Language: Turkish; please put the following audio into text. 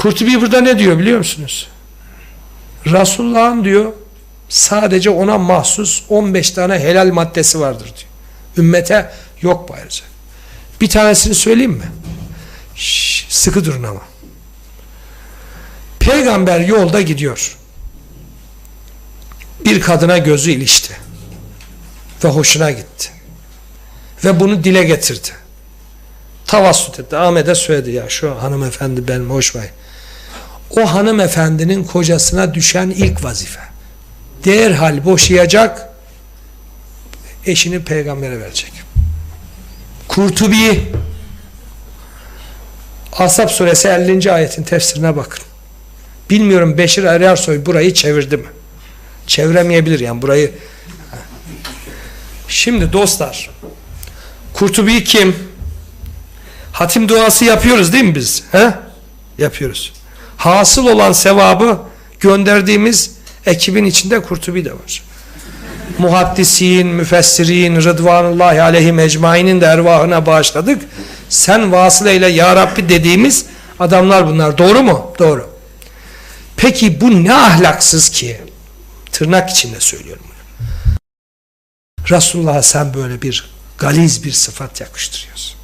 Kurtubi burada ne diyor biliyor musunuz? Resulullah'ın diyor sadece ona mahsus 15 tane helal maddesi vardır diyor. Ümmete yok bu. Bir tanesini söyleyeyim mi? Şş, sıkı durun ama. Peygamber yolda gidiyor. Bir kadına gözü ilişti. Ve hoşuna gitti. Ve bunu dile getirdi. Tavassut etti. Ahmet'e söyledi ya şu hanımefendi benim hoşuma. O hanımefendinin kocasına düşen ilk vazife. Derhal boşayacak eşini peygambere verecek. Kurtubi Asap suresi 50. ayetin tefsirine bakın. Bilmiyorum Beşir Erersoy burayı çevirdi mi? Çeviremeyebilir yani burayı. Şimdi dostlar Kurtubi kim? Hatim duası yapıyoruz değil mi biz? He? Yapıyoruz. Hasıl olan sevabı gönderdiğimiz ekibin içinde Kurtubi de var. Muhaddisin, müfessirin, Rıdvanullahi aleyhim ecmainin de ervahına bağışladık. Sen vasıleyle Ya Rabbi dediğimiz adamlar bunlar. Doğru mu? Doğru. Peki bu ne ahlaksız ki? Tırnak içinde söylüyorum. Resulullah'a sen böyle bir galiz bir sıfat yakıştırıyorsun.